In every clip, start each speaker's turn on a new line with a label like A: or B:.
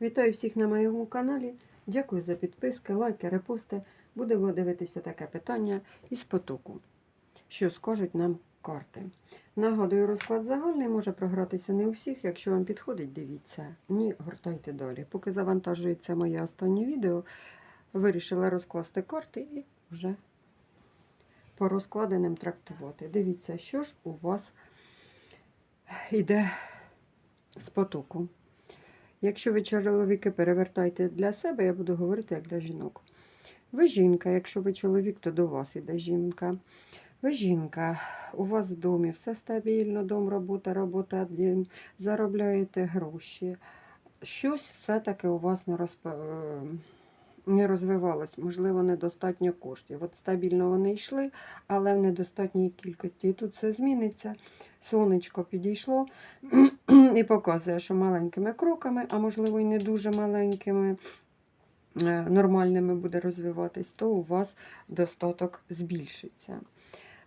A: Вітаю всіх на моєму каналі. Дякую за підписки, лайки, репости. Будемо дивитися таке питання із потоку. Що скажуть нам карти? Нагадую, розклад загальний може програтися не у всіх. Якщо вам підходить, дивіться. Ні, гортайте далі. Поки завантажується моє останнє відео, вирішила розкласти карти і вже по розкладеним трактувати. Дивіться, що ж у вас йде з потоку. Якщо ви чоловіки перевертайте для себе, я буду говорити як для жінок. Ви жінка, якщо ви чоловік, то до вас іде жінка. Ви жінка, у вас в домі все стабільно, дом, робота, робота, дім, заробляєте гроші. Щось все-таки у вас не, розп... е, не розвивалось, можливо, недостатньо коштів. От стабільно вони йшли, але в недостатній кількості. І тут все зміниться. Сонечко підійшло і показує, що маленькими кроками, а можливо і не дуже маленькими, е, нормальними буде розвиватись, то у вас достаток збільшиться.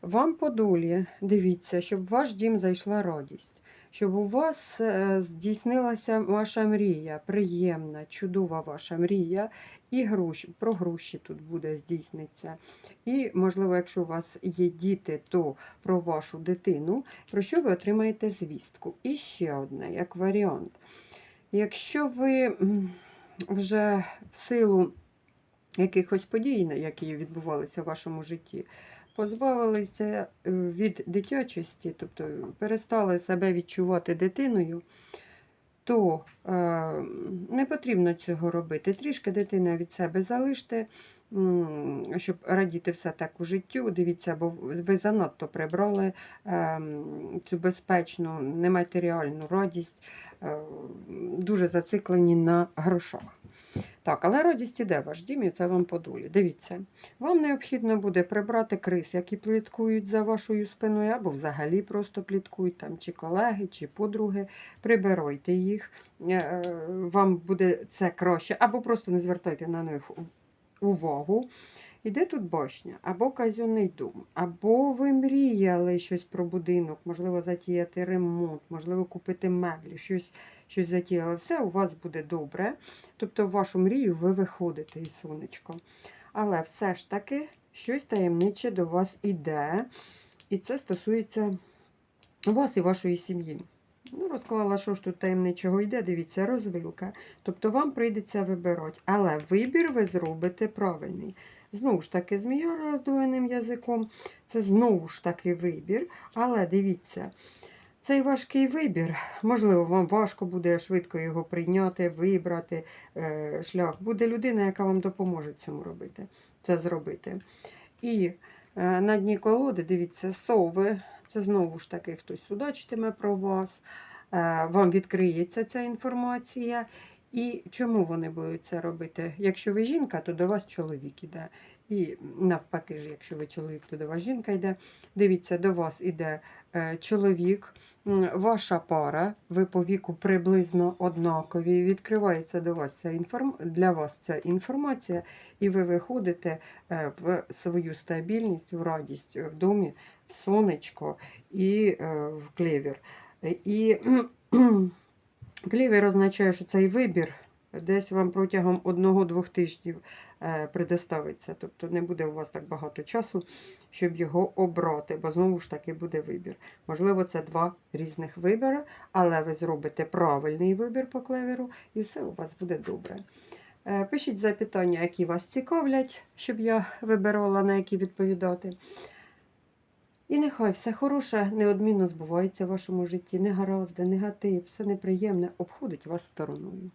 A: Вам по долі, дивіться, щоб в ваш дім зайшла радість, щоб у вас е, здійснилася ваша мрія, приємна, чудова ваша мрія, і гроші, про гроші тут буде здійсниться. І, можливо, якщо у вас є діти, то про вашу дитину, про що ви отримаєте звістку. І ще одне, як варіант. Якщо ви вже в силу якихось подій, які відбувалися в вашому житті, позбавилися е, від дитячості, тобто перестали себе відчувати дитиною, то е, не потрібно цього робити. Трішки дитину від себе залиште, щоб радіти все так у життю. Дивіться, бо ви занадто прибрали е, цю безпечну, нематеріальну радість, е, дуже зациклені на грошах. Так, але радість іде ваш дім, і це вам по долі. Дивіться, вам необхідно буде прибрати крис, які пліткують за вашою спиною, або взагалі просто пліткують, там, чи колеги, чи подруги. Прибирайте їх, е, е, вам буде це краще, або просто не звертайте на них увагу. Іде тут башня, або казенний дом, або ви мріяли щось про будинок, можливо, затіяти ремонт, можливо, купити меблі, щось, щось затіяли. Все у вас буде добре. Тобто, в вашу мрію ви виходите із сонечко. Але все ж таки щось таємниче до вас іде. І це стосується вас і вашої сім'ї. Ну, розклала, що ж тут таємничого йде, дивіться, розвилка. Тобто вам прийдеться вибирати. Але вибір ви зробите правильний. Знову ж таки, змія роздвоєним язиком. Це знову ж таки вибір. Але дивіться, цей важкий вибір, можливо, вам важко буде швидко його прийняти, вибрати е, шлях. Буде людина, яка вам допоможе цьому робити, це зробити. І е, на дні колоди, дивіться, сови. Це знову ж таки хтось судачитиме про вас, е, вам відкриється ця інформація. І чому вони будуть це робити? Якщо ви жінка, то до вас чоловік іде. І навпаки, ж, якщо ви чоловік, то до вас жінка йде. Дивіться, до вас іде е, чоловік, ваша пара, ви по віку приблизно однакові. Відкривається до вас ця інформ... для вас ця інформація, і ви виходите е, в свою стабільність, в радість в домі, в сонечко і е, в клевір. І клевір означає, що цей вибір десь вам протягом одного-двох тижнів е, предоставиться. Тобто не буде у вас так багато часу, щоб його обрати, бо знову ж таки буде вибір. Можливо, це два різних вибори, але ви зробите правильний вибір по клеверу, і все у вас буде добре. Е, Пишіть запитання, які вас цікавлять, щоб я вибирала, на які відповідати. І нехай все хороше неодмінно збувається в вашому житті, негаразди, негатив, все неприємне обходить вас стороною.